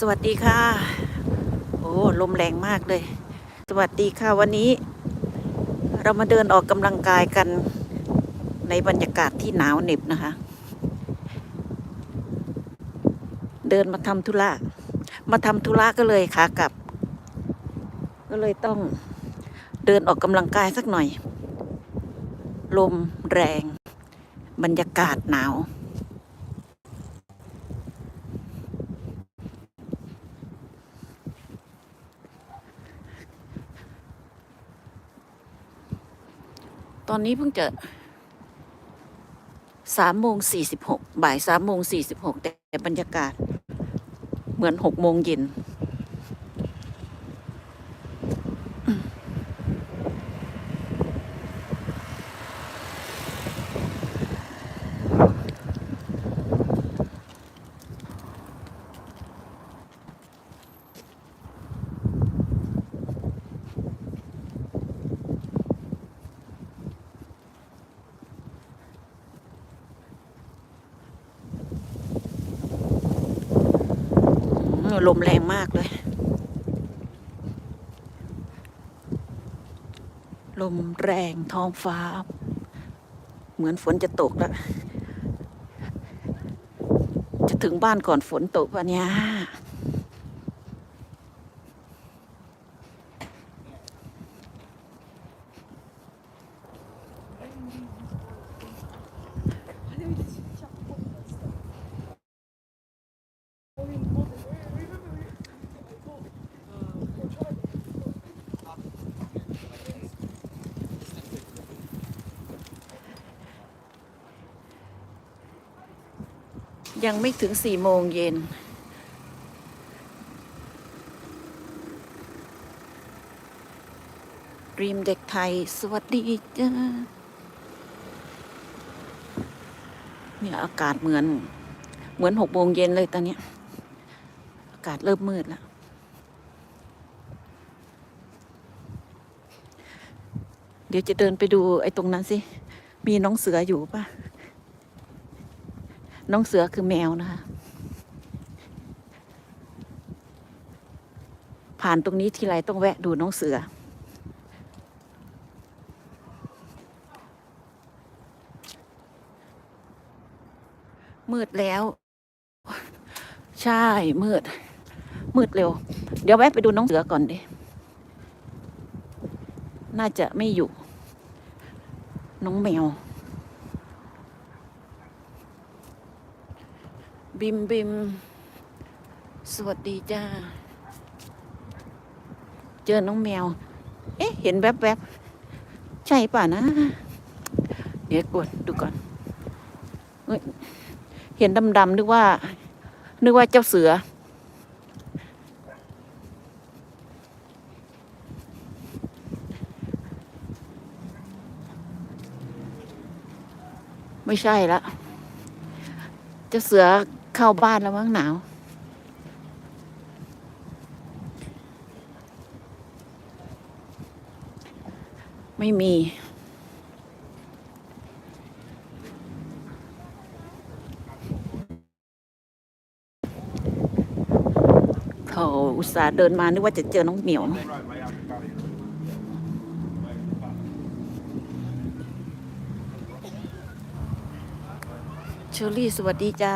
สวัสดีค่ะ โอ้ลมแรงมากเลย สวัสดีค่ะวันนี้ เรามาเดินออกกำลังกายกันในบรรยากาศที่หนาวเหน็บนะคะ เดินมาทำธุระมาทำธุระก็เลยขากลับ ก็เลยต้องเดินออกกำลังกายสักหน่อย ลมแรง บรรยากาศหนาว อนนี้เพิ่งจะสามโมงสี่สิบหกบ่ายสามโมงสี่สิบหกแต่บรรยากาศ เหมือนหกโมงเย็น ลมแรงมากเลย ลมแรงท้องฟ้า เหมือนฝนจะตกแล้ว จะถึงบ้านก่อนฝนตกปะเนี่ย ยังไม่ถึงสี่โมงเย็น รีมเด็กไทย สวัสดีจ้าเนี่ยอากาศเหมือน เหมือนหกโมงเย็นเลยตอนนี้ อากาศเริ่มมืดแล้ว เดี๋ยวจะเดินไปดูไอ้ตรงนั้นสิ มีน้องเสืออยู่ป่ะ น้องเสือคือแมวนะคะ ผ่านตรงนี้ทีไรต้องแวะดูน้องเสือ มืดแล้ว ใช่ มืด มืดเร็ว เดี๋ยวแวะไปดูน้องเสือก่อนดิ น่าจะไม่อยู่ น้องแมว บิมบิม สวัสดีจ้า เจอน้องแมว เอ๊ะ เห็นแวบๆใช่ป่ะนะ เดี๋ยวกดดูก่อนเฮ้ยเห็นดำๆนึกว่า นึกว่าเจ้าเสือ ไม่ใช่ละ เจ้าเสือ เข้าบ้านแล้วมั้งหนาว ไม่มี โถอุตส่าห์เดินมานึกว่าจะเจอน้องเหมียวเชอรี่สวัสดีจ้า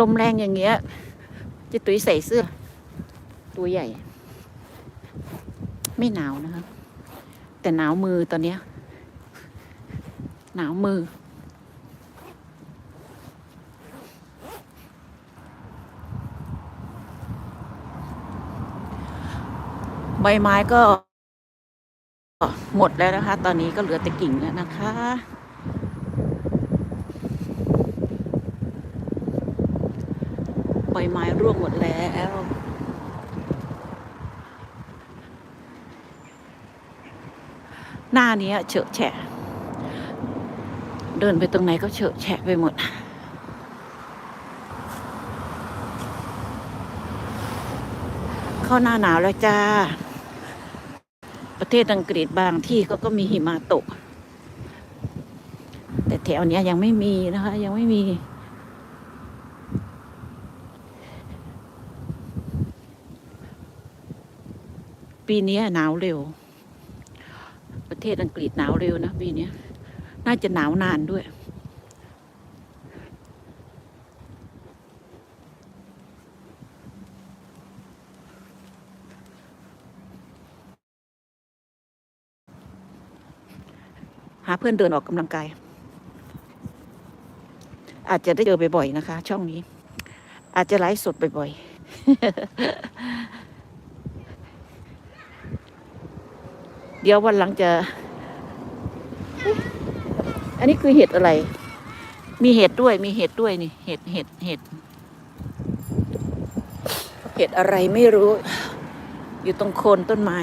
ลมแรงอย่างเงี้ยจะตุ้ยใส่เสื้อ ตัวใหญ่ ไม่หนาวนะคะ แต่หนาวมือตอนเนี้ย หนาวมือ ใบไม้ก็ หมดแล้วนะคะ ตอนนี้ก็เหลือแต่กิ่งแล้วนะคะใบไม้ร่วงหมดแล้วหน้านี้เฉอะแฉะ เดินไปตรงไหนก็เฉอะแฉะไปหมด เข้าหน้าหนาวแล้วจ้า ประเทศอังกฤษบางที่เขาก็มีหิมะตก แต่แถวเนี้ยยังไม่มีนะคะ ยังไม่มี ปีนี้หนาวเร็ว ประเทศอังกฤษหนาวเร็วนะปีนี้น่าจะหนาวนานด้วย หาเพื่อนเดินออกกำลังกาย อาจจะได้เจอบ่อยๆนะคะ ช่องนี้ อาจจะไลฟ์สดบ่อยๆ เดี๋ยววันหลังจะ อันนี้คือเห็ดอะไร มีเห็ดด้วยมีเห็ดด้วยนี่ เห็ดเห็ดเห็ดเห็ดอะไรไม่รู้ อยู่ตรงโคนต้นไม้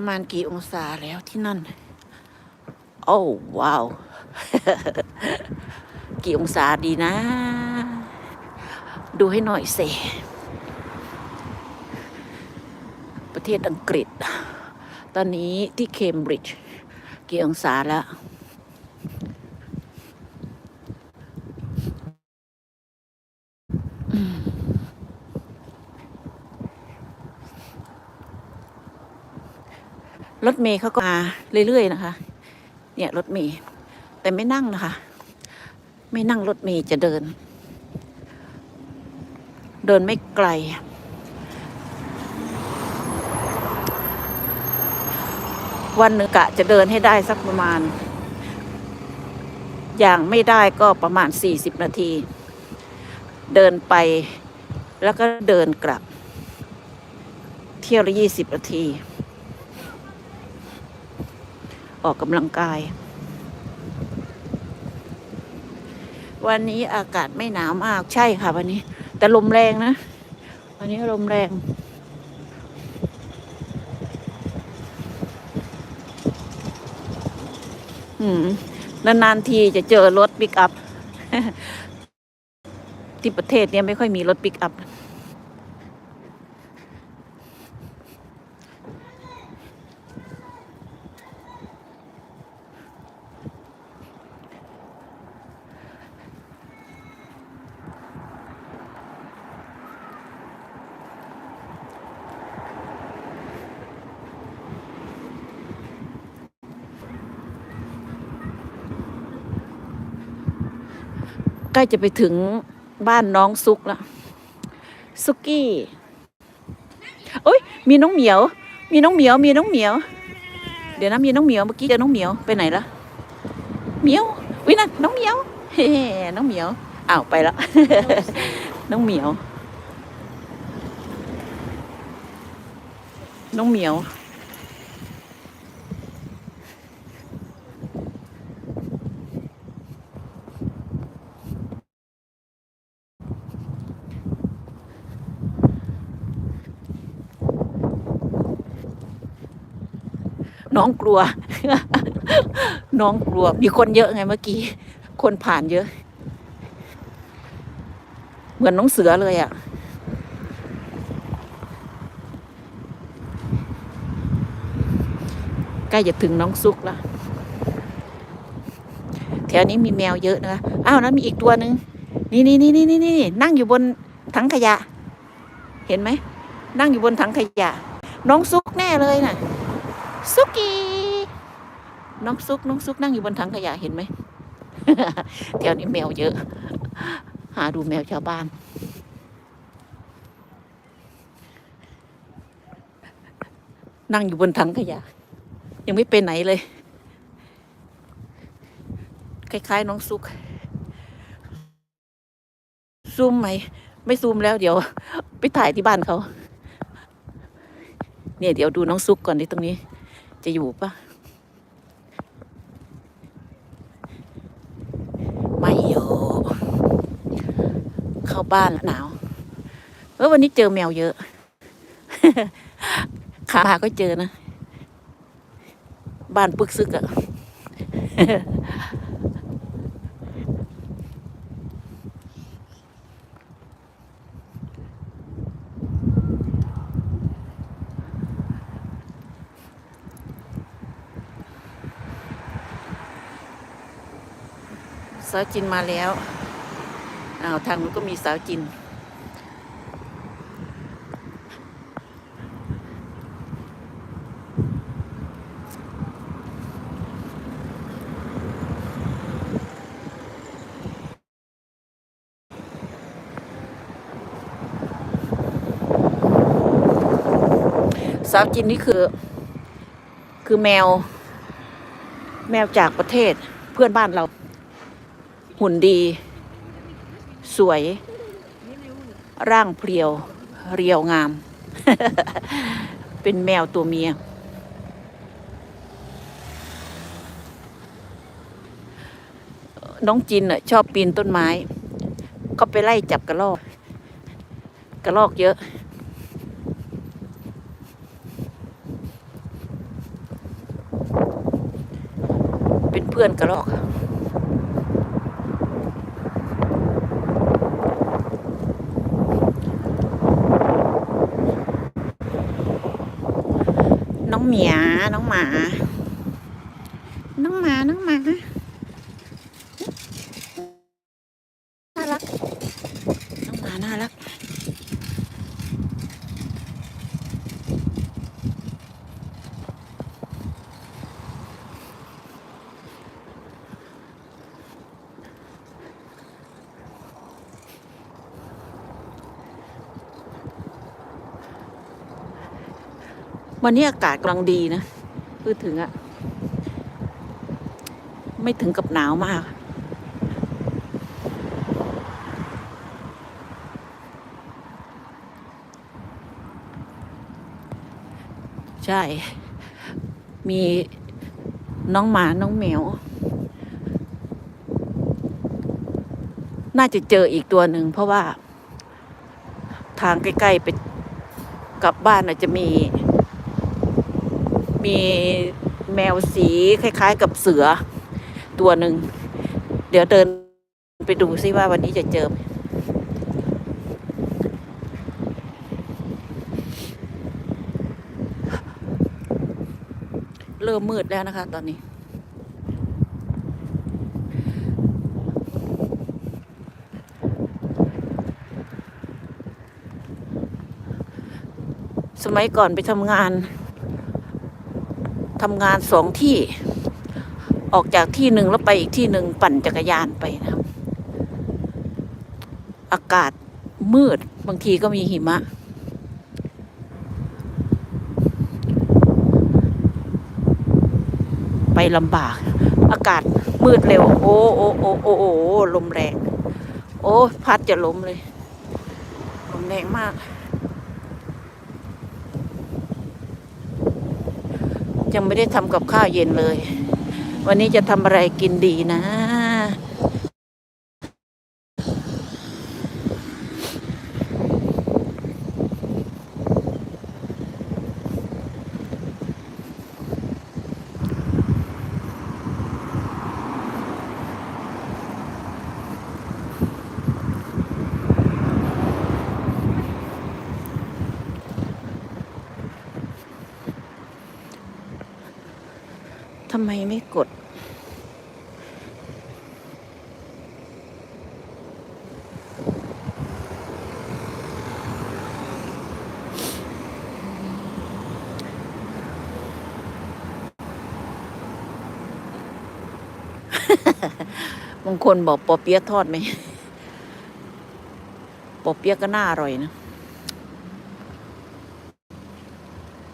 ประมาณกี่องศาแล้วที่นั่น โอ้ว้าว กี่องศาดีนะ ดูให้หน่อยสิ ประเทศอังกฤษ ตอนนี้ที่เคมบริดจ์กี่องศาแล้ว รถเมย์เขาก็มาเรื่อยๆนะคะ เนี่ยรถเมย์แต่ไม่นั่งนะคะ ไม่นั่งรถเมย์จะเดิน เดินไม่ไกล วันหนึ่งกะจะเดินให้ได้สักประมาณ อย่างไม่ได้ก็ประมาณ40นาที เดินไปแล้วก็เดินกลับ เที่ยวละ20นาที ออกกำลังกาย วันนี้อากาศไม่หนาวมากใช่ค่ะวันนี้ แต่ลมแรงนะ วันนี้ลมแรงอืมนานๆทีจะเจอรถปิกอัพ ที่ประเทศเนี้ยไม่ค่อยมีรถปิกอัพ ล้จะไปถึงบ้านน้องซุกแล้วซุกี้โอ้ยมีน้องเหมียว มีน้องเหมียว มีน้องเหมียว เดี๋ยวนะมีน้องเหมียวเมื่อกี้เจอน้องเหมียวไปไหนละเหมียววินั่นน้องเหมียวเฮ้น้องเหมียวอ้าวไปแล้วน้องเหมียว น้องเหมียว น้องกลัว น้องกลัว มีคนเยอะไงเมื่อกี้ คนผ่านเยอะ เหมือนน้องเสือเลยอะ่ะใกล้จะถึงน้องซุกล้วแถวนี้มีแมวเยอะนะอ้าวนั้นมีอีกตัวหนึ่งนี่นี่นี่นี่นี่นี่นั่งอยู่บนถังขยะ เห็นไหม นั่งอยู่บนถังขยะ น้องซุกแน่เลยน่ะ ซุกี้น้องซุกน้องซุกนั่งอยู่บนถังขยะเห็นไหมแถวนี้แมวเยอะ หาดูแมวชาวบ้าน นั่งอยู่บนถังขยะ ยังไม่ไปไหนเลย คล้ายๆ น้องซุก ซูมไหม ไม่ซูมแล้วเดี๋ยว ไปถ่ายที่บ้านเขา เนี่ยเดี๋ยวดูน้องซุกก่อนที่ตรงนี้ จะอยู่ปะไม่อยู่เข้าบ้านแล้วหนาวเออวันนี้เจอแมวเยอะ ขาพาก็เจอนะ บ้านปึกซึกอะ สาวจินมาแล้วอ้าวทางนู้นก็มีสาวจินสาวจินนี่คือ คือแมว แมวจากประเทศเพื่อนบ้านเรา หุ่นดี สวย ร่างเพรียว เรียวงาม เป็นแมวตัวเมีย น้องจินน่ะชอบปีนต้นไม้ ก็ไปไล่จับกระรอก กระรอกเยอะเป็นเพื่อนกระรอก เหมียน้องหมา น้องหมา น้องหมาน่ารัก น้องหมา น่ารัก วันนี้อากาศกำลังดีนะพูดถึงอะไม่ถึงกับหนาวมากใช่ มีน้องหมา น้องแมว น่าจะเจออีกตัวหนึ่ง เพราะว่า ทางใกล้ ๆ ไปกลับบ้านอาจจะมี มีแมวสีคล้าย ๆ กับเสือตัวหนึ่ง เดี๋ยวเดินไปดูซิว่าวันนี้จะเจอ เริ่มมืดแล้วนะคะตอนนี้สมัยก่อนไปทำงาน ทำงานสองที่ ออกจากที่หนึ่งแล้วไปอีกที่หนึ่งปั่นจักรยานไปนะครับ อากาศมืดบางทีก็มีหิมะ ไปลำบาก อากาศมืดเร็ว โอ้โอ้โอ้โอ้โอ้ลมแรง โอ้พัดจะล้มเลย ลมแรงมาก ยังไม่ได้ทำกับข้าวเย็นเลย วันนี้จะทำอะไรกินดีนะ ทำไมไม่กด บางคนบอกปอเปี๊ยะทอดไหมปอเปี๊ยะก็น่าอร่อยนะ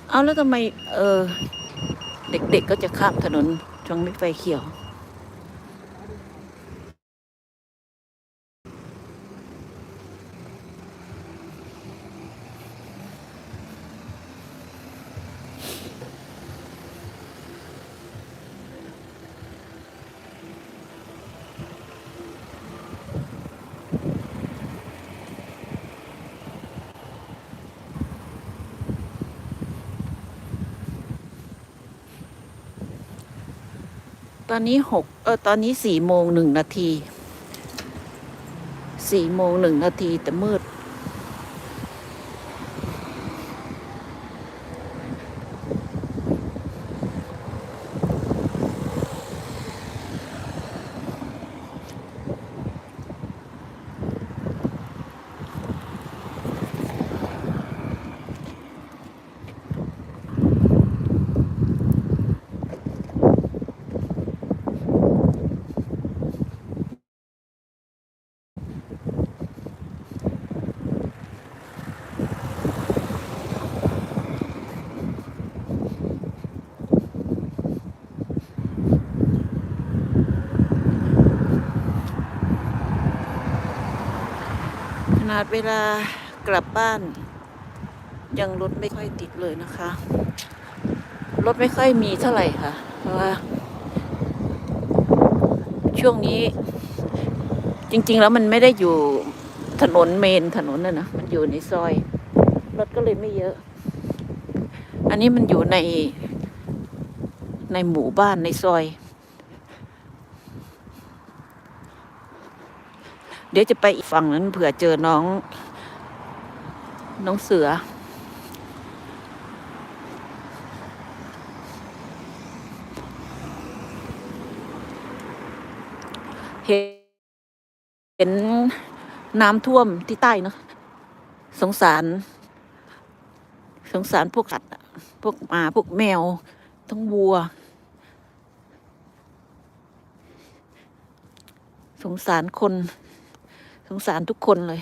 เอาแล้วทำไม เออ เด็กๆก็จะข้ามถนนช่วงไม่ไฟเขียว อนนี้หกเออตอนนี้สี่โมงหนึ่งนาทีสี่โมงหนึ่งนาทีแต่มืด ข นาดเวลากลับบ้าน ยังรถไม่ค่อยติดเลยนะคะ รถไม่ค่อยมีเท่าไหร่ค่ะ เพราะว่า ช่วงนี้ จริง ๆ แล้วมันไม่ได้อยู่ถนนเมนถนนน่ะนะมันอยู่ในซอย รถก็เลยไม่เยอะ อันนี้มันอยู่ในในหมู่บ้านในซอย เดี๋ยวจะไปอีกฝั่งนั้นเผื่อเจอน้อง น้องเสือ เห็นน้ำท่วมที่ใต้เนาะสงสาร สงสารพวกสัตว์พวกหมาพวกแมว ทั้งวัว สงสารคน สงสารทุกคนเลย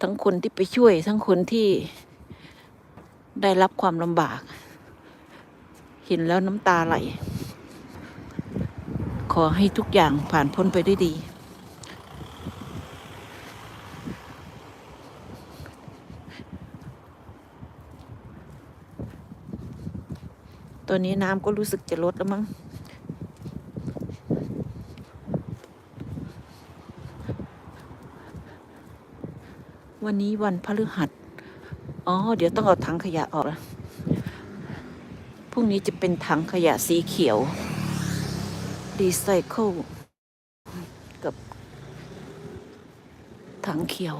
ทั้งคนที่ไปช่วย ทั้งคนที่ได้รับความลำบาก เห็นแล้วน้ำตาไหล ขอให้ทุกอย่างผ่านพ้นไปด้วยดี ตอนนี้น้ำก็รู้สึกจะลดแล้วมั้ง วันนี้วันพฤหัส อ๋อ เดี๋ยวต้องเอาถังขยะออกแล้วพรุ่งนี้จะเป็นถังขยะสีเขียว รีไซเคิล กับ ถังเขียว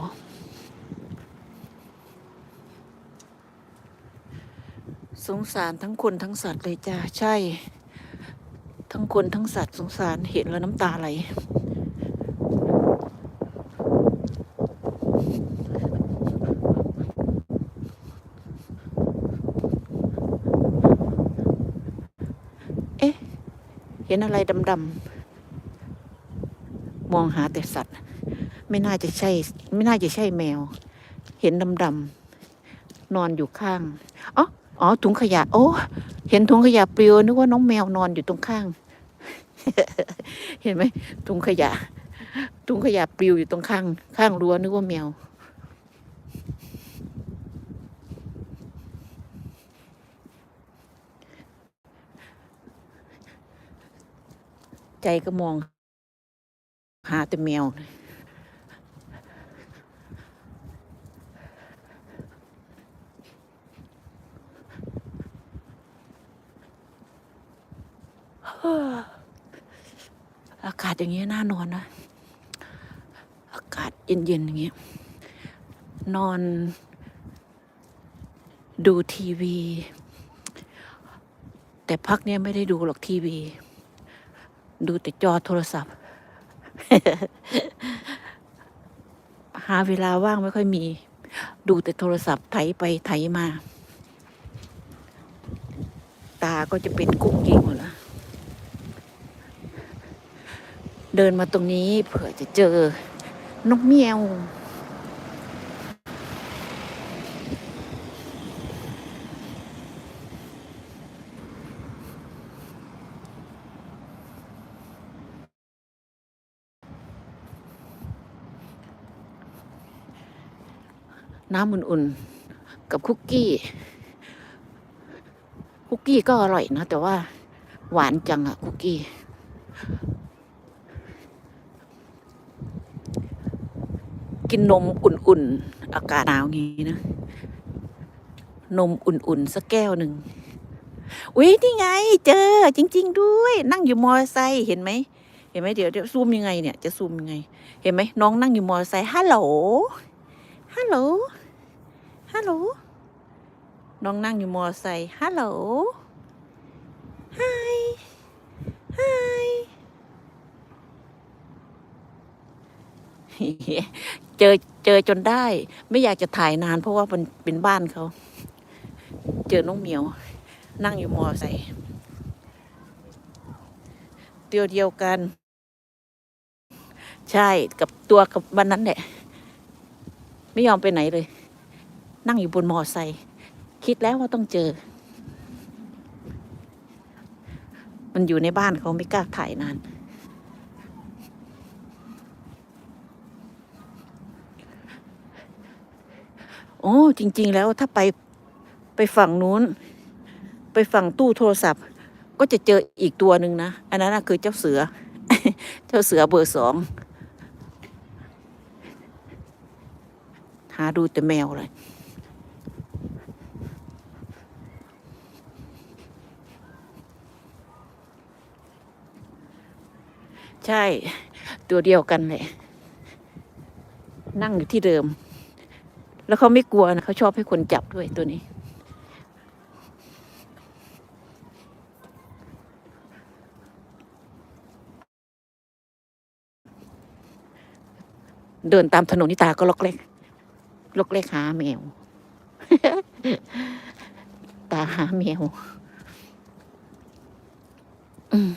สงสารทั้งคนทั้งสัตว์เลยจ้า ใช่ ทั้งคนทั้งสัตว์สงสารเห็นแล้วน้ำตาไหล เห็นอะไรดำๆมองหาแต่สัตว์ ไม่น่าจะใช่ ไม่น่าจะใช่แมว เห็นดำๆนอนอยู่ข้างอ๋ออ๋อถุงขยะ โอ้เห็นถุงขยะปลิวนึกว่าน้องแมวนอนอยู่ตรงข้าง เห็นไหมถุงขยะถุงขยะปลิวอยู่ตรงข้าง ข้างรั้วนึกว่าแมว ใจก็มอง หาแต่แมว อากาศอย่างเงี้ยน่านอนนะ อากาศเย็นๆอย่างเงี้ย นอนดูทีวี แต่พักเนี้ยไม่ได้ดูหรอกทีวี ดูแต่จอโทรศัพท์ หาเวลาว่างไม่ค่อยมี ดูแต่โทรศัพท์ไถไปไถมา ตาก็จะเป็นกุ้งยิงหมดแล้วเดินมาตรงนี้เผื่อจะเจอนกเมียว น้ำอุ่นๆ กับคุกกี้ คุกกี้ก็อร่อยนะ แต่ว่าหวานจังอะคุกกี้ กินนมอุ่นๆ อากาศหนาวงี้นะ นมอุ่นๆ สักแก้วหนึ่งอุ้ยนี่ไง เจอ จริง ๆ ด้วย นั่งอยู่มอเตอร์ไซค์เห็นไหมเห็นไหมเดี๋ยวเดี๋ยวซูมยังไงเนี่ยจะซูมยังไง เห็นไหมน้องนั่งอยู่มอเตอร์ไซค์ฮัลโหลฮัลโหล ฮัลโหล น้องนั่งอยู่มอไซค์ฮัลโหลไฮไฮเจอเจอจนได้ ไม่อยากจะถ่ายนาน เพราะว่ามันเป็นบ้านเขา เจอน้องเหมียว นั่งอยู่มอไซค์เดียวเดียวกัน ใช่กับตัวกับวันนั้นแหละ ไม่ยอมไปไหนเลย นั่งอยู่บนมอไซค์คิดแล้วว่าต้องเจอ มันอยู่ในบ้านเขาไม่กล้าถ่ายนาน โอ้จริง ๆ แล้วถ้าไปไปฝั่งนู้น ไปฝั่งตู้โทรศัพท์ ก็จะเจออีกตัวหนึ่งนะ อันนั้นคือเจ้าเสือ เจ้าเสือเบอร์สองหาดูแต่แมวเลย ใช่ ตัวเดียวกันเลยนั่งอยู่ที่เดิม แล้วเขาไม่กลัวนะเขาชอบให้คนจับด้วยตัวนี้ เดินตามถนนนิตาก็ล็อกเล็กล็อกเล็กหาแมว ตาหาแมว อืม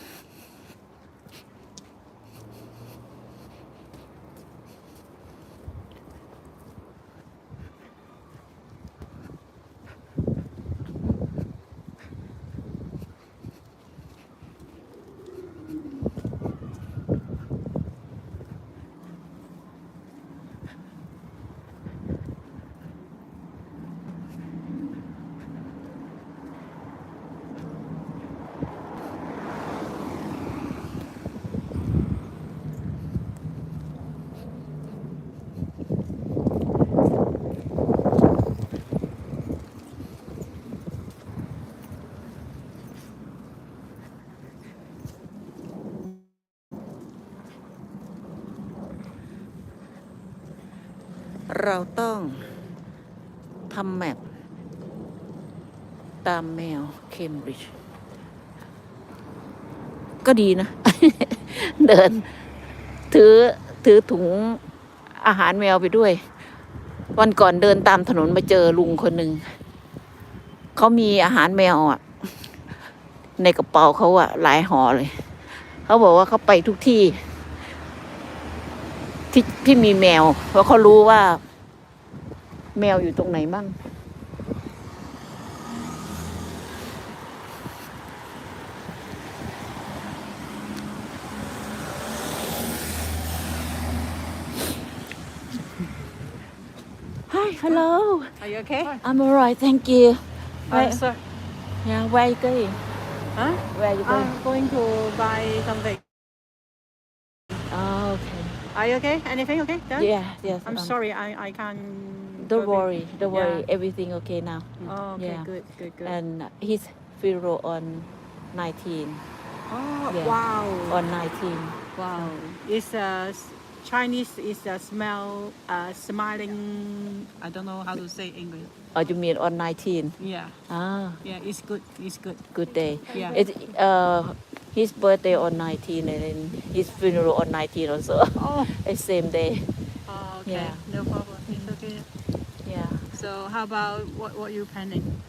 เราต้องทำแมปตามแมวเคมบริดจ์ก็ดีนะ เดิน ถือถือถุงอาหารแมวไปด้วย วันก่อนเดินตามถนนมาเจอลุงคนหนึ่ง เขามีอาหารแมวอะ ในกระเป๋าเขาอะ หลายห่อเลย เขาบอกว่าเขาไปทุกที่ ที่ที่มีแมว เพราะเขารู้ว่า แมวอยู่ตรงไหนบ้าง Hi, hello. Are you okay? I'm alright, thank you. Hi, Where, sir. yeah, where are you going? Huh? Where are you going? I'm going to buy something. oh, okay. Are you okay? Anything okay? Done? Yeah, yes. I'm um, sorry, I, I can't. Don't worry, don't Yeah. worry. Everything okay now. Oh, okay, Yeah. good, good, good. And his funeral on 19. oh, yeah. wow. On 19. Wow. It's a Chinese is a smell, uh, smiling. I don't know how to say English. Oh, you mean on 19? Yeah, Ah, yeah, it's good, it's good. good day. Yeah. It's uh, his birthday on 19 and then his funeral on 19 also. Oh, the same day. oh okay, Yeah. no problem. It's okay. Yeah. So how about what, what you planning?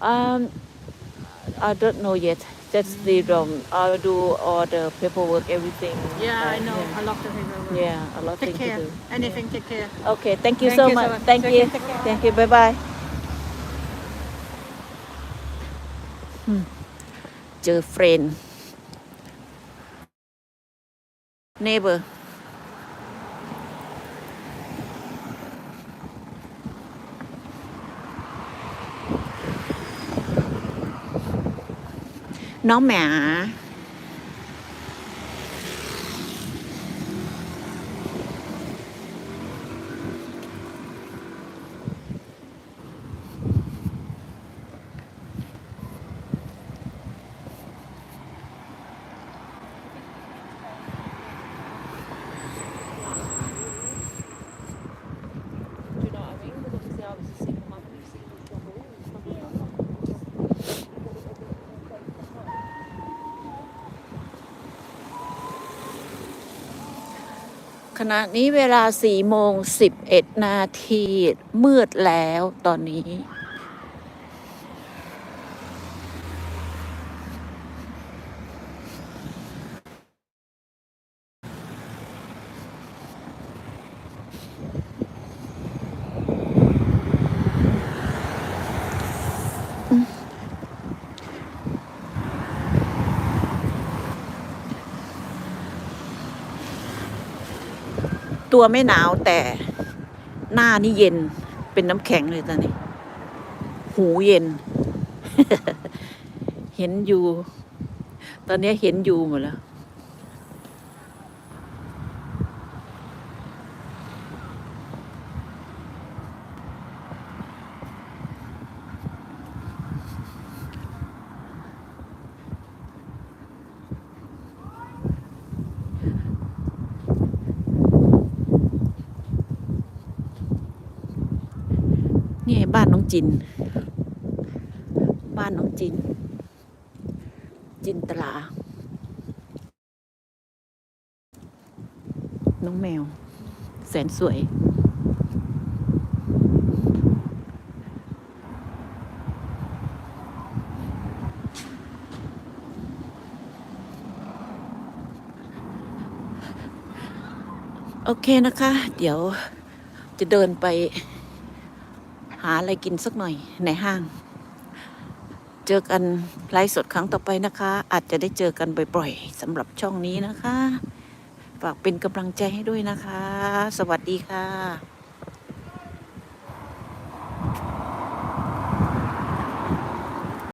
Um, I don't know yet. Just the um, I'll do all the paperwork, everything. Yeah, Uh, I know. Yeah. A lot of people. Yeah, a lot of Take things to care. do. Anything, take care. Okay, thank you Thank so you so much. much. Thank Okay, you. take care. Thank you. Bye bye. เจอเฟรน neighbor น้อ น้องหมา ณะนี้เวลาสี่โมงสิบเอ็ดนาทีมืดแล้วตอนนี้ ตัวไม่หนาวแต่หน้านี่เย็นเป็นน้ำแข็งเลยตอนนี้ หูเย็น เห็นอยู่ ตอนนี้เห็นอยู่หมดแล้ว นี่ บ้านน้องจิน บ้านน้องจิน จินตลา น้องแมว แสนสวยโอเคนะคะ เดี๋ยวจะเดินไปาอะไรกินสักหน่อยในห้าง เจอกันไลฟ์สดครั้งต่อไปนะคะ อาจจะได้เจอกันบ่อยๆสำหรับช่องนี้นะคะ ฝากเป็นกำลังใจให้ด้วยนะคะ สวัสดีค่ะ